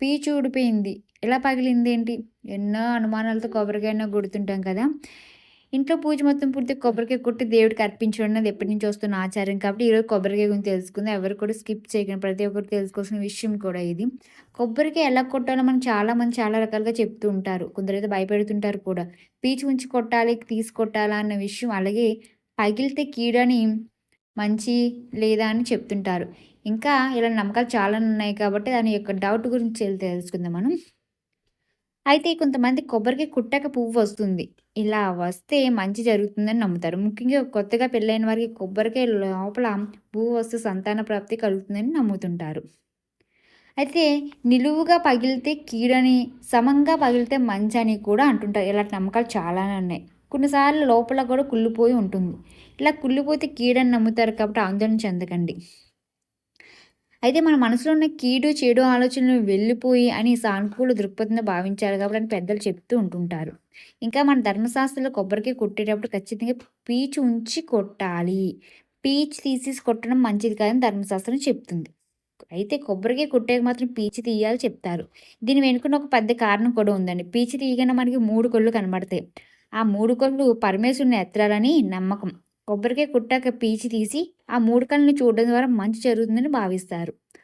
పీచు ఊడిపోయింది. ఎలా పగిలింది ఏంటి ఎన్నో అనుమానాలతో కొబ్బరికాయన కొడుతుంటాం కదా! ఇంట్లో పూజ మొత్తం పూర్తి కొబ్బరికాయ కొట్టి దేవుడికి అర్పించడం అనేది ఎప్పటి నుంచి వస్తున్న ఆచారం కాబట్టి ఈరోజు కొబ్బరికాయ గురించి తెలుసుకుందాం. ఎవరు కూడా స్కిప్ చేయకండి. ప్రతి ఒక్కరు తెలుసుకోవాల్సిన విషయం కూడా ఇది. కొబ్బరికాయ ఎలా కొట్టాలో మనం చాలామంది చాలా రకాలుగా చెప్తూ ఉంటారు. కొందరైతే భయపెడుతుంటారు కూడా. పీచు ఉంచి కొట్టాలి తీసి కొట్టాలా అన్న విషయం అలాగే పగిలితే కీడని మంచి లేదా అని చెప్తుంటారు. ఇంకా ఇలా నమ్మకాలు చాలా ఉన్నాయి కాబట్టి దాని యొక్క డౌట్ గురించి తెలుసుకుందాం మనం. అయితే కొంతమంది కొబ్బరికి కుట్టక పువ్వు వస్తుంది. ఇలా వస్తే మంచి జరుగుతుందని నమ్ముతారు. ముఖ్యంగా కొత్తగా పెళ్ళైన వారికి కొబ్బరికాయ లోపల పువ్వు వస్తే సంతాన ప్రాప్తి కలుగుతుందని నమ్ముతుంటారు. అయితే నిలువుగా పగిలితే కీడని సమంగా పగిలితే మంచి అని కూడా అంటుంటారు. ఇలాంటి నమ్మకాలు చాలానే ఉన్నాయి. కొన్నిసార్లు లోపల కూడా కుళ్ళిపోయి ఉంటుంది. ఇలా కుళ్ళిపోతే కీడని నమ్ముతారు కాబట్టి ఆందోళన చెందకండి. అయితే మన మనసులో ఉన్న కీడు చెడు ఆలోచనలు వెళ్ళిపోయి అని సానుకూల దృక్పథంలో భావించాలి కాబట్టి అని పెద్దలు చెప్తూ ఉంటుంటారు. ఇంకా మన ధర్మశాస్త్రంలో కొబ్బరికి కొట్టేటప్పుడు ఖచ్చితంగా పీచు ఉంచి కొట్టాలి. పీచు తీసేసి కొట్టడం మంచిది కాదని ధర్మశాస్త్రం చెప్తుంది. అయితే కొబ్బరికి కొట్టేకి మాత్రం పీచు తీయాలి చెప్తారు. దీని వెనుకున్న ఒక పెద్ద కారణం కూడా ఉందండి. పీచు తీయగానే మనకి మూడు కొళ్ళు కనబడతాయి. ఆ మూడు కొళ్ళు పరమేశ్వరుని ఎత్తాలని నమ్మకం. కొబ్బరికాయ కుట్టాక పీచి తీసి ఆ మూడు కళ్ళని చూడడం ద్వారా మంచి జరుగుతుందని భావిస్తారు.